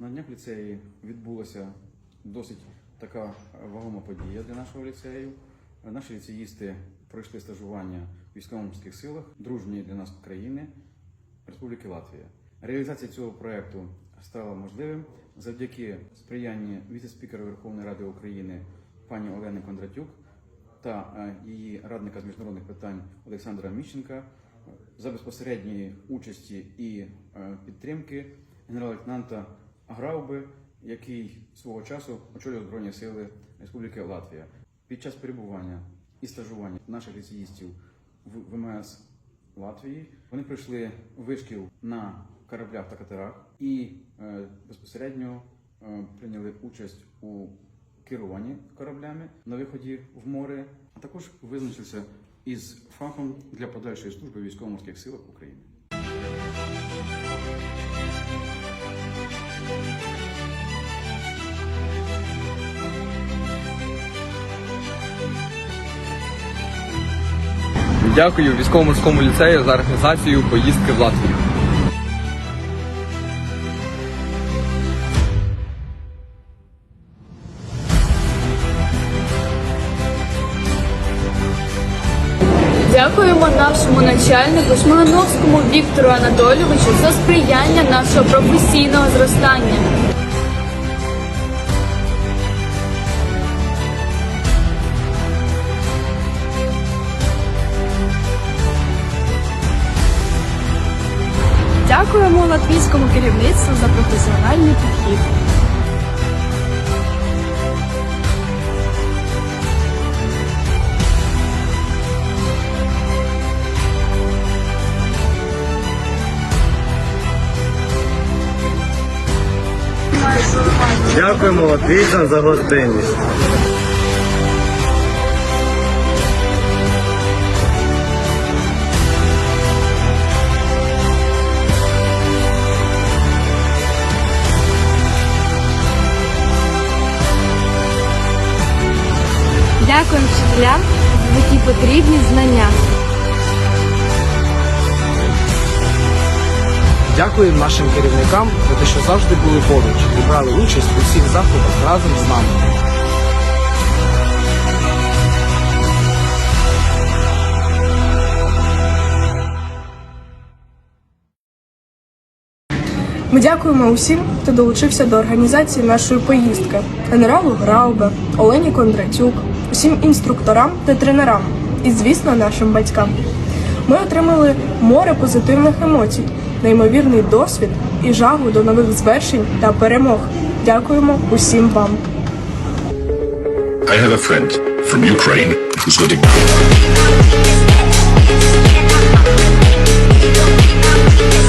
На днях ліцеї відбулася досить така вагома подія для нашого ліцею. Наші ліцеїсти пройшли стажування в військово-морських силах дружньої для нас країни Республіки Латвія. Реалізація цього проекту стала можливим завдяки сприянню віце-спікера Верховної Ради України пані Олени Кондратюк та е, її радника з міжнародних питань Олександра Міщенка за безпосередньої участі і е, підтримки генерал-лейтенанта Грауби, який свого часу очолював Збройні Сили Республіки Латвія. Під час перебування і стажування наших ліцеїстів в ВМС Латвії вони пройшли вишкіл на кораблях та катерах і е, безпосередньо е, прийняли участь у керуванні кораблями на виході в море, а також визначився із фахом для подальшої служби військово-морських силах України. Дякую військово-морському ліцею за організацію поїздки в Латвію. Дякуємо нашому начальнику Шмигановському Віктору Анатолійовичу за сприяння нашого професійного зростання. Дякуємо латвійському керівництву за професіональний підхід. Дякуємо латвійцям за гостинність. Дякуємо вчителям за такі потрібні знання. Дякую нашим керівникам за те, що завжди були поруч і брали участь у всіх заходах разом з нами. Ми дякуємо усім, хто долучився до організації нашої поїздки: генералу Граубе, Олені Кондратюк, усім інструкторам та тренерам, і, звісно, нашим батькам. Ми отримали море позитивних емоцій, неймовірний досвід і жагу до нових звершень та перемог. Дякуємо усім вам. I have a friend from Ukraine who's living... Thank.